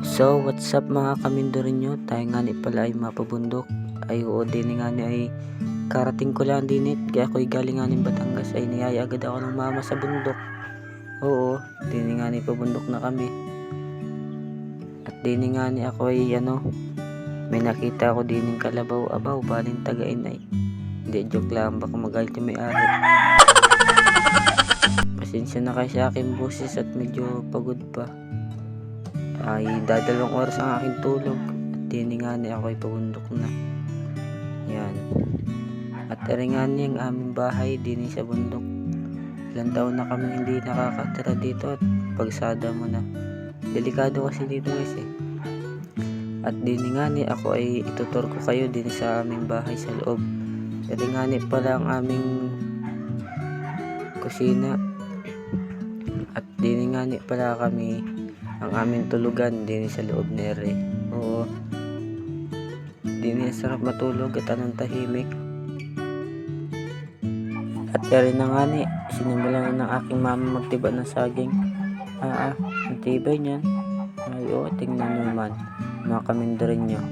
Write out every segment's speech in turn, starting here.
So, what's up mga kamindorinyo? Tayo nga ni pala ay mapabundok. Ay oo, din nga ni ay karating ko lang din it. Kaya ako'y galing nga ng Batangas ay niyaya agad ako ng mama sa bundok. Oo, din nga ni pabundok na kami. At din nga ni ako ay ano, may nakita ako din ng kalabaw. Abaw, baling tagain ay. Hindi, joke lang. Baka magalit yung may-ari. Pasensya na kayo sa aking boses at medyo pagod pa ay dadalawang oras ang aking tulog. At tiningani ako ay pabundok na. Yan. At ringani ang aming bahay din sa bundok. Ilang taon na kami hindi nakakatira dito at pagsada mo na. Delikado kasi dito guys eh. At diningani ako ay itutur ko kayo din sa aming bahay sa loob. Ringani pala ang aming kusina. At diningani pala kami ang aming tulugan din sa loob ni Ere. Oo. Din sarap matulog at anong tahimik. At Ere na nga ni, sinimulan na ng aking mama magtiba ng saging. Ah, ah, ang tibay niyan. Ay, oo, tingnan nyo naman. Mga kamindarin nyo.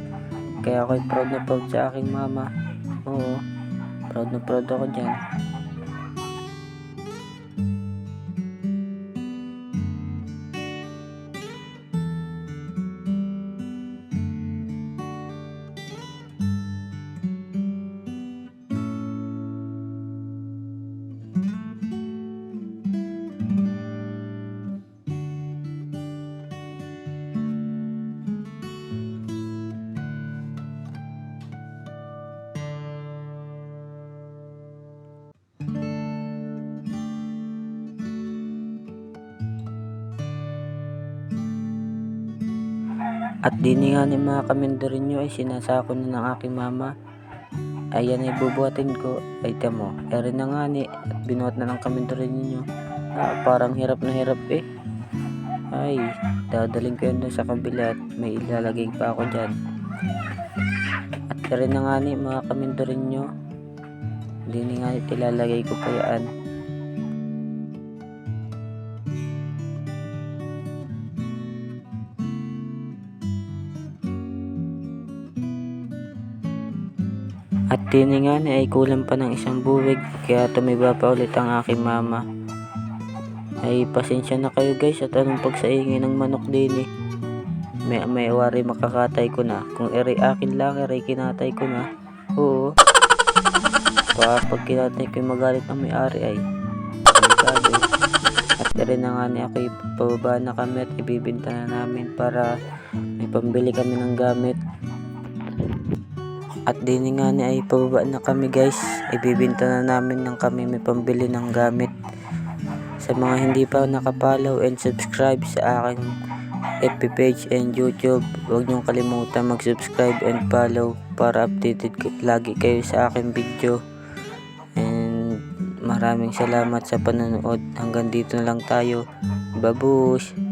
Kaya ako'y proud na proud sa aking mama. Oo, proud na proud ako dyan. At dini nga ni mga kamindarin nyo ay sinasako na ng aking mama. Ayan ay bubuhatin ko. Ay tamo. Eri na nga ni. At binuhat na ng kamindarin ninyo. Ah, parang hirap na hirap eh. Ay, dadaling ko doon sa kabila at may ilalagay pa ako dyan. At eri na nga ni mga kamindarin nyo. Dini ilalagay ko pa yan. At tini nga ni ay kulang pa ng isang buwig kaya tumiba pa ulit ang aking mama. Ay pasensya na kayo guys at anong pagsaingin ng manok din eh. May, may wari makakatay ko na. Kung eri akin lang, eri kinatay ko na. Oo. Pa, pag kinatay ko yung magalit ng may-ari ay. Delikado. At eri na nga ni ako ipababa na kami at ibibinta na namin para may pambili kami ng gamit. At din nga ni ay pababa na kami guys. Ibibinta na namin ng kami may pambili ng gamit. Sa mga hindi pa nakapollow and subscribe sa aking FB page and YouTube, huwag niyong kalimutan mag-subscribe and follow para updated lagi kayo sa aking video. And maraming salamat sa panonood. Hanggang dito na lang tayo. Babush!